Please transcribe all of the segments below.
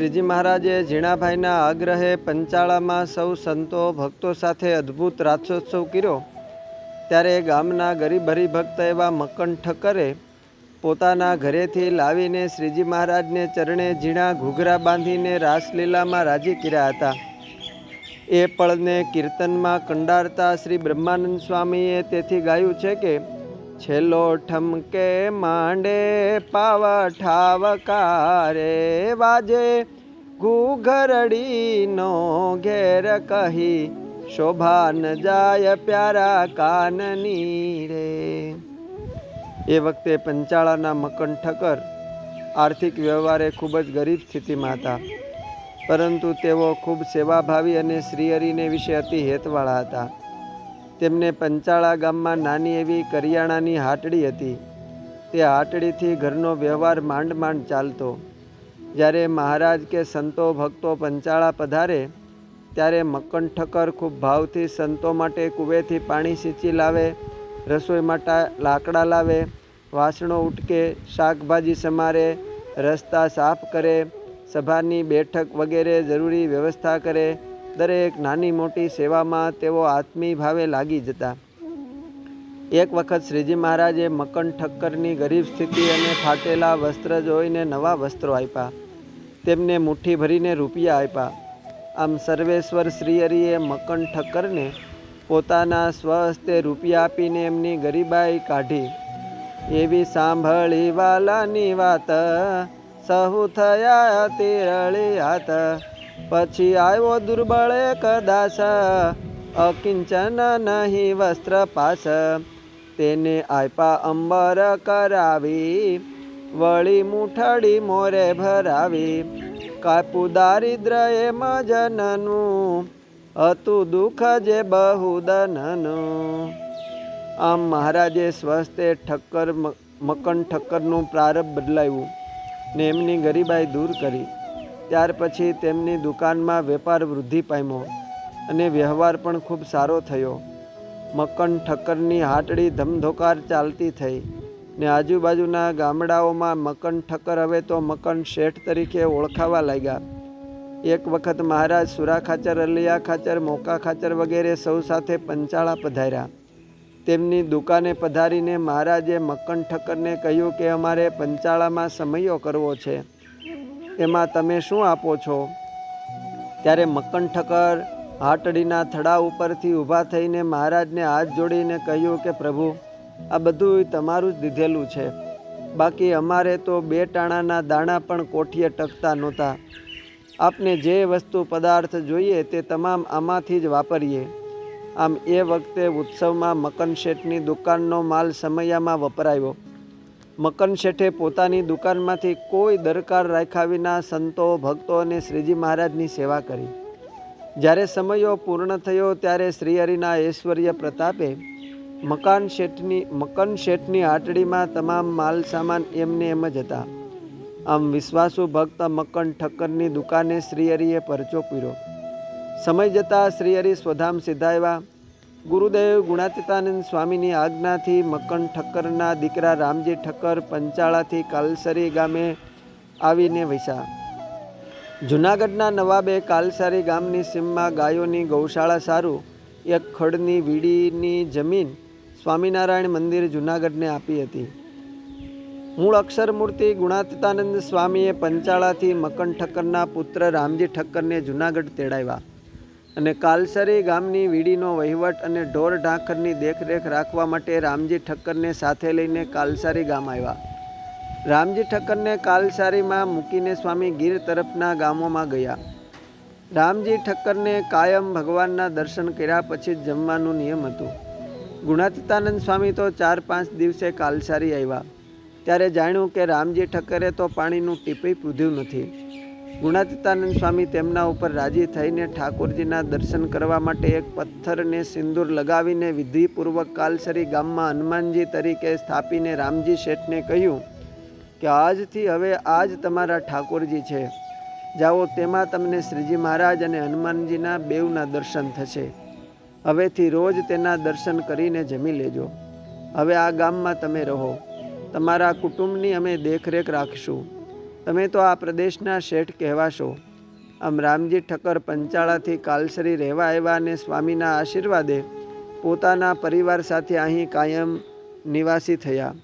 શ્રીજી મહારાજે ઝીણાભાઈના આગ્રહે પંચાળામાં સૌ સંતો ભક્તો સાથે અદ્ભુત રાસોત્સવ કર્યો. ત્યારે ગામના ગરીબ હરિભક્ત એવા મકન ઠક્કરે પોતાના ઘરેથી લાવીને શ્રીજી મહારાજને ચરણે ઝીણા ઘૂઘરા બાંધીને રાસલીલામાં રાજી કર્યા હતા. એ પળને કીર્તનમાં કંડારતા શ્રી બ્રહ્માનંદ સ્વામીએ તેથી ગાયું છે કે છેલ્લો ઠમકે માંડે, પાવા ઠાવકારે વાજે. ઘૂઘરડીનો ઘેર કહી, શોભા ન જાય પ્યારા કાનની રે. એ વખતે પંચાળાના મકન ઠક્કર આર્થિક વ્યવહારે ખૂબ જ ગરીબ સ્થિતિમાં હતા. પરંતુ તેઓ ખૂબ સેવાભાવી અને શ્રીહરિને વિશે અતિ હેતવાળા હતા. તેમને પંચાળા ગામમાં નાની એવી કરિયાણાની હાટડી હતી. તે હાટડીથી ઘરનો વ્યવહાર માંડ માંડ ચાલતો. જ્યારે મહારાજ કે સંતો ભક્તો પંચાળા પધારે, ત્યારે મક્કન ઠક્કર ખૂબ ભાવથી સંતો માટે કૂવેથી પાણી સિંચી લાવે, રસોઈ માટે લાકડા લાવે, વાસણો ઉટકે, શાકભાજી સમારે, રસ્તા સાફ કરે, સભાની બેઠક વગેરે જરૂરી વ્યવસ્થા કરે દરેક નાની મોટી સેવામાં તેઓ આત્મી ભાવે લાગી જતા. એક વખત શ્રીજી મહારાજે મકન ઠક્કરની ગરીબ સ્થિતિ અને ફાટેલા વસ્ત્ર જોઈને નવા વસ્ત્રો આપ્યા. તેમને મુઠ્ઠી ભરીને રૂપિયા આપ્યા. આમ સર્વેશ્વર શ્રીહરિએ મકન ઠક્કરને પોતાના સ્વહસ્તે રૂપિયા આપીને એમની ગરીબાઈ કાઢી. એવી સાંભળી વાલાની વાત, સહુ થયા તિરળી હાથ. પછી આવ્યો દુર્બળે કદાચ. અકિંચન નહીં વસ્ત્ર પાસ. તેને આપ્યા અંબર કરાવી. વળી મુઠડી મોરે ભરાવી. કાપું દારિદ્ર એમ જનનું હતું દુઃખ જે બહુદનનું. આમ મહારાજે સ્વસ્તે ઠક્કર મકન ઠક્કરનું પ્રારંભ બદલાવ્યું ને એમની ગરીબાઈ દૂર કરી. ત્યાર પછી તેમની દુકાનમાં વેપાર વૃદ્ધિ પામ્યો અને વ્યવહાર પણ ખૂબ સારો થયો. મકન ઠક્કરની હાટડી ધમધોકાર ચાલતી થઈ ને આજુબાજુના ગામડાઓમાં મકન ઠક્કર હવે તો મકન શેઠ તરીકે ઓળખાવા લાગ્યા. એક વખત મહારાજ સુરા ખાચર, અલિયા ખાચર, મોકા ખાચર વગેરે સૌ સાથે પંચાળા પધાર્યા. તેમની દુકાને પધારીને મહારાજે મક્કન ઠક્કરને કહ્યું કે અમારે પંચાળામાં સમયો કરવો છે. એમાં તમે શું આપો છો? ત્યારે મક્કન ઠક્કર હાટડીના થડા ઉપરથી ઊભા થઈને મહારાજને હાથ જોડીને કહ્યું કે, પ્રભુ, આ બધું તમારું જ દીધેલું છે. બાકી અમારે તો બે ટાણાના દાણા પણ કોઠીએ ટકતા નહોતા. આપને જે વસ્તુ પદાર્થ જોઈએ તે તમામ આમાંથી જ વાપરીએ. આમ એ વખતે ઉત્સવમાં મકન શેઠની દુકાનનો માલ સમયામાં વપરાયો. મકન શેઠે પોતાની દુકાનમાંથી કોઈ દરકાર રાખ્યા વિના સંતો, ભક્તો અને શ્રીજી મહારાજની સેવા કરી. જ્યારે સમયો પૂર્ણ થયો ત્યારે શ્રીહરિના ઐશ્વર્ય પ્રતાપે મકાન શેઠની, મકન શેઠની હાટડીમાં તમામ માલ સામાન એમને એમ જ હતા. આમ વિશ્વાસુ ભક્ત મકન ઠક્કરની દુકાને શ્રીહરિએ પરચો પીરો. સમય જતાં શ્રીહરિ સ્વધામ સિધાવ્યા ગુરુદેવ ગુણાતીતાનંદ સ્વામીની આજ્ઞાથી મકન ઠક્કરના દીકરા રામજી ઠક્કર પંચાળાથી કાલસરી ગામે આવીને વસ્યા જુનાગઢના નવાબે કાલસારી ગામની સીમમાં ગાયોની ગૌશાળા સારું, એક ખડની વીડીની જમીન સ્વામિનારાયણ મંદિર જુનાગઢને આપી હતી. મૂળ અક્ષરમૂર્તિ ગુણાતીતાનંદ સ્વામીએ પંચાળાથી મકન ઠક્કરના પુત્ર રામજી ઠક્કરને જુનાગઢ તેડાવ્યા. અને કાલસરી ગામની વીડીનો વહીવટ અને ઢોર ઢાંખરની દેખરેખ રાખવા માટે રામજી ઠક્કરને સાથે લઈને કાલસારી ગામ આવ્યા. રામજી ઠક્કરને કાલસારીમાં મૂકીને સ્વામી ગીર તરફના ગામોમાં ગયા. રામજી ઠક્કરને કાયમ ભગવાનના દર્શન કર્યા પછી જ જમવાનું નિયમ હતું. ગુણાતીતાનંદ સ્વામી તો ચાર પાંચ દિવસે કાલસારી આવ્યા. ત્યારે જાણ્યું કે રામજી ઠક્કરે તો પાણીનું ટીપી પૂધ્યું નથી. ગુણાતીતાનંદ સ્વામી તેમના ઉપર રાજી થઈને ઠાકોરજીના દર્શન કરવા માટે એક પથ્થરને સિંદૂર લગાવીને વિધિપૂર્વક કાલસરી ગામમાં હનુમાનજી તરીકે સ્થાપીને રામજી શેઠને કહ્યું કે આજથી હવે આજ તમારા ઠાકોરજી છે. જાઓ તેમાં તમને શ્રીજી મહારાજ અને હનુમાનજીના બેવના દર્શન થશે. હવેથી રોજ તેના દર્શન કરીને જમી લેજો. હવે આ ગામમાં તમે રહો. તમારા કુટુંબની અમે દેખરેખ રાખીશું. તમે તો આ પ્રદેશના શેઠ કહેવાશો. આમ રામજી ઠક્કર પંચાળાથી કાલસરી રહેવા આવ્યા અને સ્વામીના આશીર્વાદે પોતાના પરિવાર સાથે અહીં કાયમ નિવાસી થયા.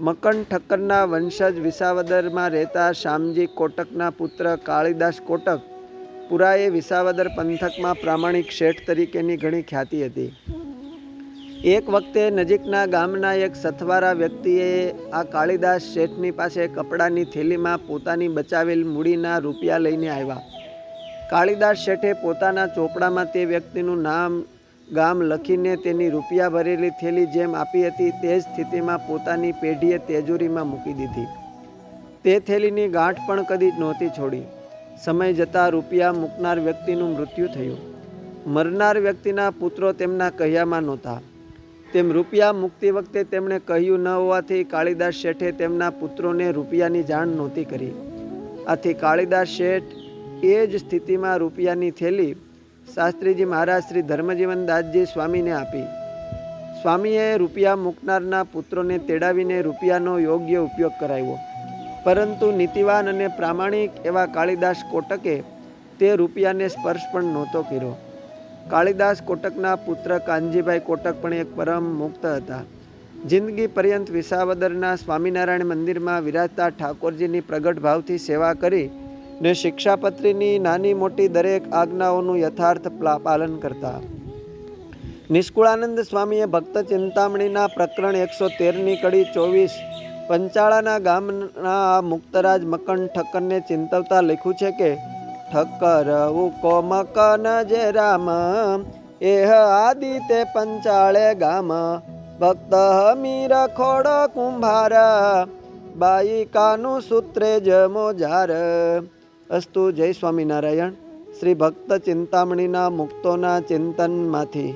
મકન ઠક્કરના વંશજ વિસાવદરમાં રહેતા શ્યામજી કોટકના પુત્ર કાળીદાસ કોટક પુરાએ વિસાવદર પંથકમાં પ્રામાણિક શેઠ તરીકેની ઘણી ખ્યાતિ હતી. એક વખતે નજીકના ગામના એક સથવારા વ્યક્તિએ આ કાળીદાસ શેઠની પાસે કપડાની થેલીમાં પોતાની બચાવેલ મૂડીના રૂપિયા લઈને આવ્યા. કાળીદાસ શેઠે પોતાના ચોપડામાં તે વ્યક્તિનું નામ, ગામ લખીને તેની રૂપિયા ભરેલી થેલી જેમ આપી હતી તે જ સ્થિતિમાં પોતાની પેઢીએ તેજુરીમાં મૂકી દીધી. તે થેલીની ગાંઠ પણ કદી નહોતી છોડી. સમય જતાં રૂપિયા મૂકનાર વ્યક્તિનું મૃત્યુ થયું. મરનાર વ્યક્તિના પુત્રો તેમના કહ્યામાં નહોતા. તેમ રૂપિયા મૂકતી વખતે તેમણે કહ્યું ન હોવાથી કાળીદાસ શેઠે તેમના પુત્રોને રૂપિયાની જાણ નહોતી કરી. આથી કાળીદાસ શેઠ એ જ સ્થિતિમાં રૂપિયાની થેલી શાસ્ત્રીજી મહારાજ શ્રી ધર્મજીવન દાસજી સ્વામીને આપી. સ્વામીએ રૂપિયા મૂકનારના પુત્રોને તેડાવીને રૂપિયાનો યોગ્ય ઉપયોગ કરાવ્યો. પરંતુ નીતિવાન અને પ્રામાણિક એવા કાળીદાસ કોટકે તે રૂપિયાને સ્પર્શ પણ નહોતો કર્યો. કાળીદાસ કોટકના પુત્ર કાનજીભાઈ કોટક પણ એક પરમ મુક્ત હતા. જિંદગી પર્યંત વિસાવદરના સ્વામિનારાયણ મંદિરમાં વિરાજતા ઠાકોરજીની પ્રગટ ભાવથી સેવા કરી ને શિક્ષાપત્રીની નાની મોટી દરેક આજ્ઞાઓનું યથાર્થ પાલન કરતા. નિષ્કુળાનંદ સ્વામીએ ભક્ત ચિંતામણીના પ્રકરણ એકસો તેરની કડી ચોવીસ પંચાળાના ગામના મુક્તરાજ મકન ઠક્કરને ચિંતવતા લખ્યું છે કે ઠક્કર ઉકો મકન જે રામ. એહ આદિ તે પંચાળે ગામ. ભક્ત મીર ખોડ કુંભાર. બાયિકાનું સૂત્રે જ મોજાર. અસ્તુ જય સ્વામિનારાયણ. શ્રી ભક્ત ચિંતામણીના મુક્તોના ચિંતનમાંથી.